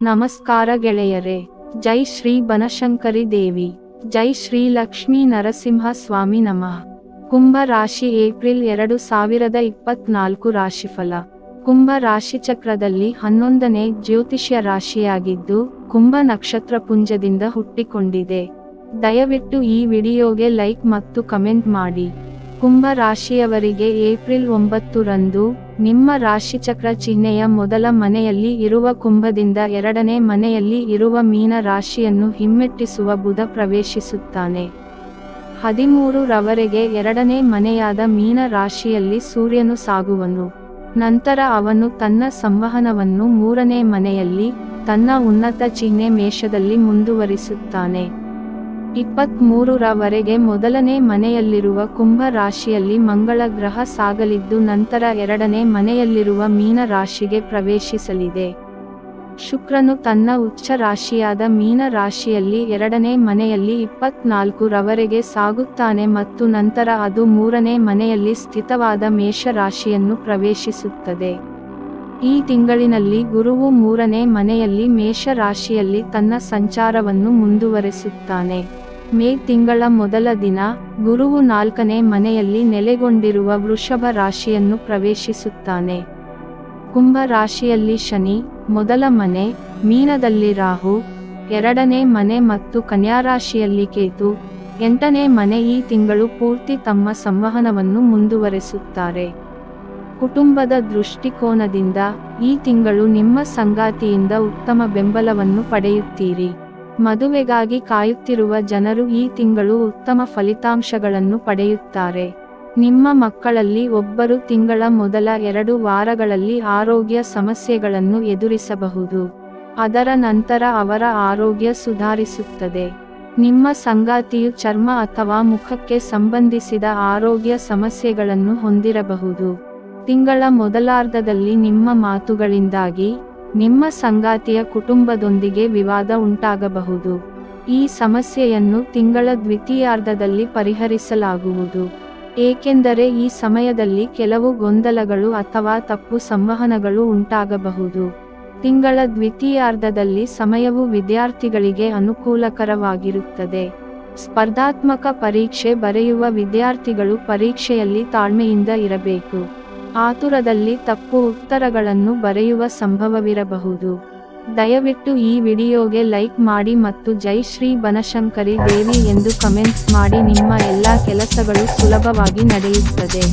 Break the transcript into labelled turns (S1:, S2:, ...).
S1: ನಮಸ್ಕಾರ ಗೆಳೆಯರೇ, ಜೈ ಶ್ರೀ ಬನಶಂಕರಿ ದೇವಿ, ಜೈ ಶ್ರೀ ಲಕ್ಷ್ಮೀ ನರಸಿಂಹ ಸ್ವಾಮಿ ನಮಃ. ಕುಂಭ ರಾಶಿ ಏಪ್ರಿಲ್ ಎರಡು ಸಾವಿರದ ಇಪ್ಪತ್ನಾಲ್ಕು ರಾಶಿಫಲ. ಕುಂಭ ರಾಶಿಚಕ್ರದಲ್ಲಿ ಹನ್ನೊಂದನೇ ಜ್ಯೋತಿಷ್ಯ ರಾಶಿಯಾಗಿದ್ದು, ಕುಂಭ ನಕ್ಷತ್ರ ಪುಂಜದಿಂದ ಹುಟ್ಟಿಕೊಂಡಿದೆ. ದಯವಿಟ್ಟು ಈ ವಿಡಿಯೋಗೆ ಲೈಕ್ ಮತ್ತು ಕಮೆಂಟ್ ಮಾಡಿ. ಕುಂಭ ರಾಶಿಯವರಿಗೆ ಏಪ್ರಿಲ್ ಒಂಬತ್ತು ರಂದು ನಿಮ್ಮ ರಾಶಿಚಕ್ರ ಚಿಹ್ನೆಯ ಮೊದಲ ಮನೆಯಲ್ಲಿ ಇರುವ ಕುಂಭದಿಂದ ಎರಡನೇ ಮನೆಯಲ್ಲಿ ಇರುವ ಮೀನ ರಾಶಿಯನ್ನು ಹಿಮ್ಮೆಟ್ಟಿಸುವ ಬುಧ ಪ್ರವೇಶಿಸುತ್ತಾನೆ. ಹದಿಮೂರು ರವರೆಗೆ ಎರಡನೇ ಮನೆಯಾದ ಮೀನ ರಾಶಿಯಲ್ಲಿ ಸೂರ್ಯನು ಸಾಗುವನು. ನಂತರ ಅವನು ತನ್ನ ಸಂವಹನವನ್ನು ಮೂರನೇ ಮನೆಯಲ್ಲಿ ತನ್ನ ಉನ್ನತ ಚಿಹ್ನೆ ಮೇಷದಲ್ಲಿ ಮುಂದುವರಿಸುತ್ತಾನೆ. ಇಪ್ಪತ್ತ್ಮೂರರವರೆಗೆ ಮೊದಲನೇ ಮನೆಯಲ್ಲಿರುವ ಕುಂಭ ರಾಶಿಯಲ್ಲಿ ಮಂಗಳ ಗ್ರಹ ಸಾಗಲಿದ್ದು ನಂತರ ಎರಡನೇ ಮನೆಯಲ್ಲಿರುವ ಮೀನ ರಾಶಿಗೆ ಪ್ರವೇಶಿಸಲಿದೆ. ಶುಕ್ರನು ತನ್ನ ಉಚ್ಚ ರಾಶಿಯಾದ ಮೀನ ರಾಶಿಯಲ್ಲಿ ಎರಡನೇ ಮನೆಯಲ್ಲಿ ಇಪ್ಪತ್ನಾಲ್ಕು ರವರೆಗೆ ಸಾಗುತ್ತಾನೆ ಮತ್ತು ನಂತರ ಅದು ಮೂರನೇ ಮನೆಯಲ್ಲಿ ಸ್ಥಿತವಾದ ಮೇಷ ರಾಶಿಯನ್ನು ಪ್ರವೇಶಿಸುತ್ತದೆ. ಈ ತಿಂಗಳಿನಲ್ಲಿ ಗುರುವು ಮೂರನೇ ಮನೆಯಲ್ಲಿ ಮೇಷ ರಾಶಿಯಲ್ಲಿ ತನ್ನ ಸಂಚಾರವನ್ನು ಮುಂದುವರೆಸುತ್ತಾನೆ. ಮೇ ತಿಂಗಳ ಮೊದಲ ದಿನ, ಗುರುವು ನಾಲ್ಕನೇ ಮನೆಯಲ್ಲಿ ನೆಲೆಗೊಂಡಿರುವ ವೃಷಭ ರಾಶಿಯನ್ನು ಪ್ರವೇಶಿಸುತ್ತಾನೆ. ಕುಂಭ ರಾಶಿಯಲ್ಲಿ ಶನಿ, ಮೊದಲ ಮನೆ, ಮೀನದಲ್ಲಿ ರಾಹು, ಎರಡನೇ ಮನೆ ಮತ್ತು ಕನ್ಯಾ ರಾಶಿಯಲ್ಲಿ ಕೇತು, ಎಂಟನೇ ಮನೆ ಈ ತಿಂಗಳು ಪೂರ್ತಿ ತಮ್ಮ ಸಂವಹನವನ್ನು ಮುಂದುವರೆಸುತ್ತಾರೆ. ಕುಟುಂಬದ ದೃಷ್ಟಿಕೋನದಿಂದ ಈ ತಿಂಗಳು ನಿಮ್ಮ ಸಂಗಾತಿಯಿಂದ ಉತ್ತಮ ಬೆಂಬಲವನ್ನು ಪಡೆಯುತ್ತೀರಿ. ಮದುವೆಗಾಗಿ ಕಾಯುತ್ತಿರುವ ಜನರು ಈ ತಿಂಗಳು ಉತ್ತಮ ಫಲಿತಾಂಶಗಳನ್ನು ಪಡೆಯುತ್ತಾರೆ. ನಿಮ್ಮ ಮಕ್ಕಳಲ್ಲಿ ಒಬ್ಬರು ತಿಂಗಳ ಮೊದಲ ಎರಡು ವಾರಗಳಲ್ಲಿ ಆರೋಗ್ಯ ಸಮಸ್ಯೆಗಳನ್ನು ಎದುರಿಸಬಹುದು. ಅದರ ನಂತರ ಅವರ ಆರೋಗ್ಯ ಸುಧಾರಿಸುತ್ತದೆ. ನಿಮ್ಮ ಸಂಗಾತಿಯು ಚರ್ಮ ಅಥವಾ ಮುಖಕ್ಕೆ ಸಂಬಂಧಿಸಿದ ಆರೋಗ್ಯ ಸಮಸ್ಯೆಗಳನ್ನು ಹೊಂದಿರಬಹುದು. ತಿಂಗಳ ಮೊದಲಾರ್ಧದಲ್ಲಿ ನಿಮ್ಮ ಮಾತುಗಳಿಂದಾಗಿ ನಿಮ್ಮ ಸಂಗಾತಿಯ ಕುಟುಂಬದೊಂದಿಗೆ ವಿವಾದ ಉಂಟಾಗಬಹುದು. ಈ ಸಮಸ್ಯೆಯನ್ನು ತಿಂಗಳ ದ್ವಿತೀಯಾರ್ಧದಲ್ಲಿ ಪರಿಹರಿಸಲಾಗುವುದು. ಏಕೆಂದರೆ ಈ ಸಮಯದಲ್ಲಿ ಕೆಲವು ಗೊಂದಲಗಳು ಅಥವಾ ತಪ್ಪು ಸಂವಹನಗಳು ಉಂಟಾಗಬಹುದು. ತಿಂಗಳ ದ್ವಿತೀಯಾರ್ಧದಲ್ಲಿ ಸಮಯವು ವಿದ್ಯಾರ್ಥಿಗಳಿಗೆ ಅನುಕೂಲಕರವಾಗಿರುತ್ತದೆ. ಸ್ಪರ್ಧಾತ್ಮಕ ಪರೀಕ್ಷೆ ಬರೆಯುವ ವಿದ್ಯಾರ್ಥಿಗಳು ಪರೀಕ್ಷೆಯಲ್ಲಿ ತಾಳ್ಮೆಯಿಂದ ಇರಬೇಕು. ಆತುರದಲ್ಲಿ ತಪ್ಪು ಉತ್ತರಗಳನ್ನು ಬರೆಯುವ ಸಂಭವವಿರಬಹುದು. ದಯವಿಟ್ಟು ಈ ವಿಡಿಯೋಗೆ ಲೈಕ್ ಮಾಡಿ ಮತ್ತು ಜೈ ಶ್ರೀ ಬನಶಂಕರಿ ದೇವಿ ಎಂದು ಕಮೆಂಟ್ಸ್ ಮಾಡಿ ನಿಮ್ಮ ಎಲ್ಲ ಕೆಲಸಗಳು ಸುಲಭವಾಗಿ ನಡೆಯುತ್ತದೆ.